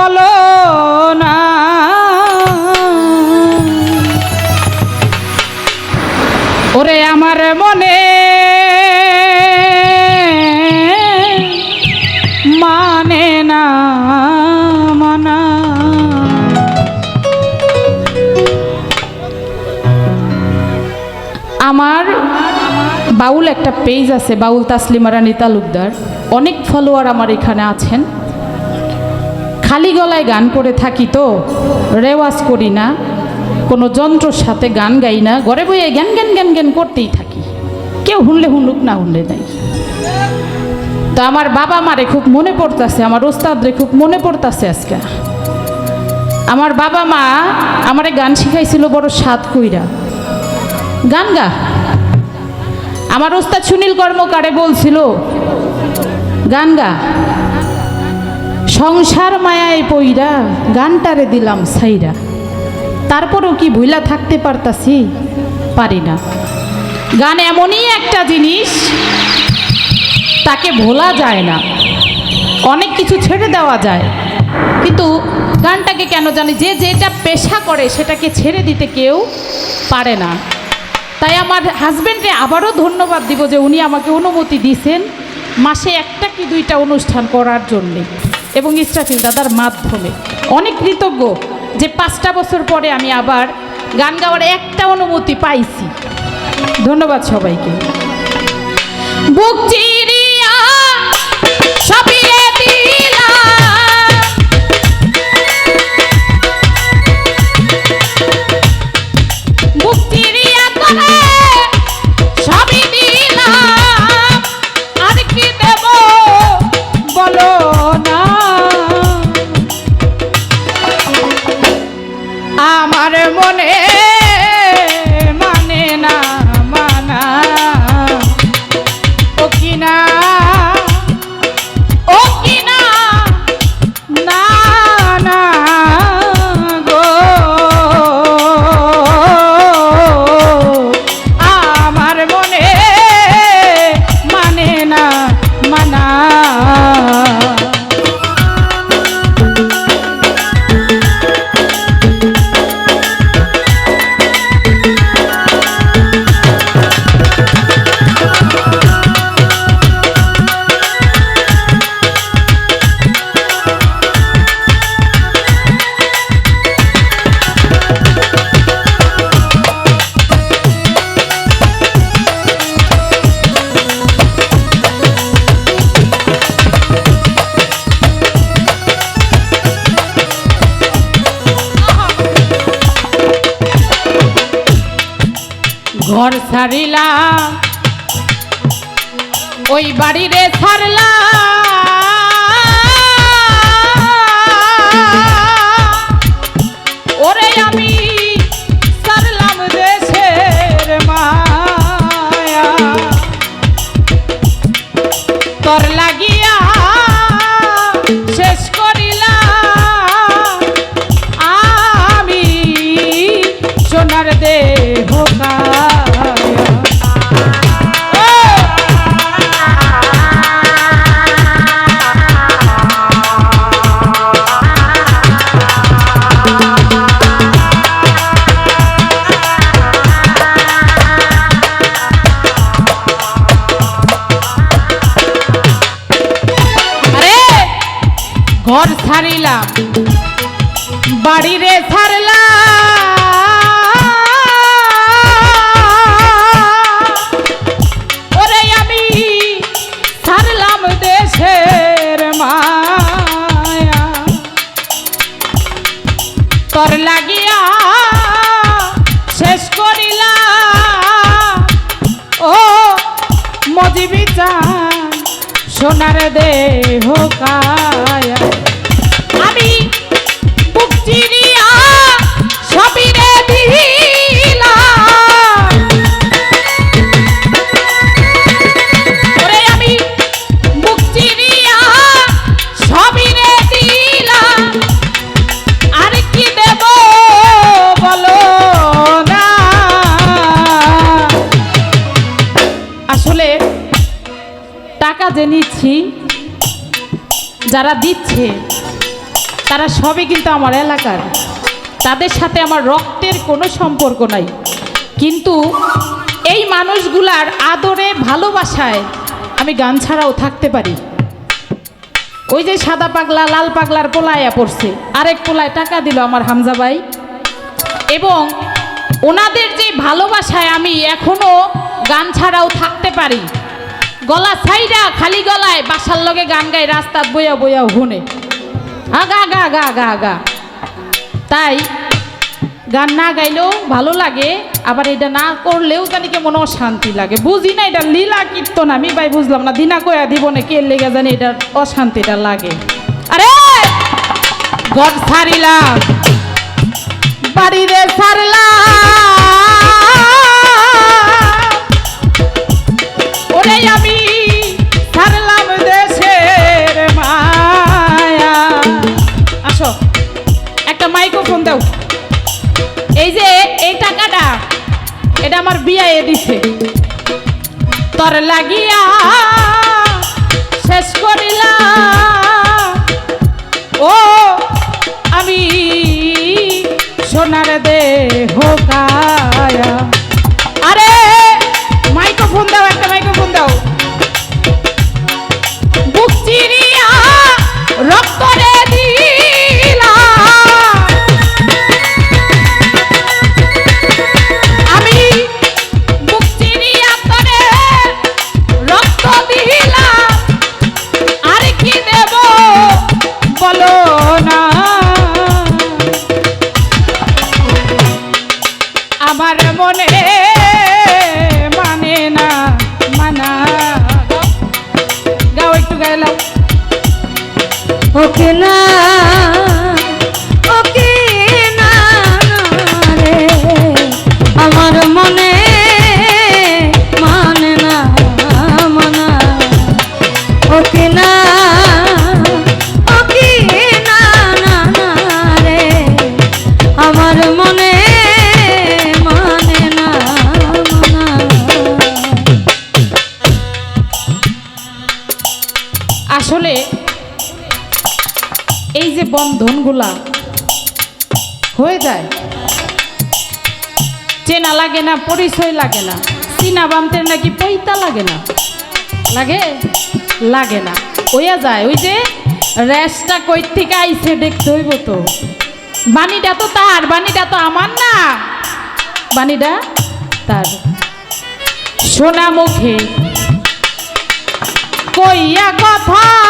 বলো না। ওরে আমার মনে মানে না, মানা। আমার বাউল একটা পেজ আছে, বাউল তাসলিমা রানী তালুকদার। অনেক ফলোয়ার আমার এখানে আছেন। খালি গলায় গান করে থাকি তো, রেওয়াজ করি না, কোনো যন্ত্রর সাথে গান গাই না, ঘরে বইয়ে জ্ঞান জ্ঞান জ্ঞান জ্ঞান করতেই থাকি। কেউ হুনলে হুনলুক, না হুনলে নাই। তো আমার বাবা মারে খুব মনে পড়তাছে, আমার ওস্তাদরে খুব মনে পড়তাছে আজকে। আমার বাবা মা আমারে গান শিখাইছিল বড় সাত কইরা। গান গা। আমার ওস্তাদ সুনীল কর্মকারে বলছিল, গান গা। সংসার মায়ায় পইরা গানটারে দিলাম সাইরা তারপরেও কি ভুলা থাকতে পারতাছি? পারি না। গান এমনই একটা জিনিস, তাকে ভোলা যায় না। অনেক কিছু ছেড়ে দেওয়া যায়। কিন্তু গানটাকে কেন জানি যে যেটা পেশা করে সেটাকে ছেড়ে দিতে কেউ পারে না। তাই আমার হাজব্যান্ডে আবারও ধন্যবাদ দিব যে উনি আমাকে অনুমতি দিয়েছেন মাসে একটা কি দুইটা অনুষ্ঠান করার জন্যে। এবং ইসরাফিল দাদার মাধ্যমে। অনেক কৃতজ্ঞ যে পাঁচটা বছর পরে আমি আবার গান গাওয়ার একটা অনুমতি পাইছি। ধন্যবাদ সবাইকে। বুক ছাড়িলাম ওই বাড়িরে ছাড়লাম ওরে আমি ঘর ছাড়িলাম, বাড়িরে ছাড়লাম। ওরে আমি ছাড়লাম দেশের মায়া। তোর লাগিয়া শেষ করিলাম। ও মজিবি চান সোনার দেহ কায়া। যারা দিচ্ছে, তারা সবই কিন্তু আমার এলাকার। তাদের সাথে আমার রক্তের কোনো সম্পর্ক নাই। কিন্তু এই মানুষগুলার আদরে, ভালোবাসায় আমি গান ছাড়াও থাকতে পারি। ওই যে সাদা পাগলা, লাল পাগলার পোলায়া পড়ছে। আরেক পোলায় টাকা দিল আমার হামজা ভাই। এবং ওনাদের যে ভালোবাসায় আমি এখনও গান ছাড়াও থাকতে পারি। গলা ছাইরা খালি গলায় বাসার লগে গান গাই রাস্তা বইয়া বইয়া হুনে। আগা গা গা গা গা তাই গান না গাইলেও ভালো লাগে, আবার এটা না করলেও জানি কেমন অশান্তি লাগে। বুঝি না এটা লীলা কীর্তন, আমি ভাই বুঝলাম না, দিনা কয়া দিব না, কে লেগে জানি এটা অশান্তিটা লাগে। আরে ঘর ছাড়িলাম, বাড়িরে ছাড়লাম। মাইক্রোফোন দাও। এই যে, এই টাকাটা, এটা আমার বিয়ে দিছে। তোর লাগিয়া শেষ করিলা। ও বন্ধনগুলা হয়ে যায়। চেনা লাগে না, পরিচয় লাগে না। চিনা বামতের নাকি পৈতা লাগে না। লাগে? লাগে না। ওইয়া যায়। ওই যে র্যাশটা কই থেকে আইসে দেখতে হইব তো। বাণীটা তো তার, বাণীটা তো আমার না। বাণীটা তার। সোনা মুখে কইয়া কথা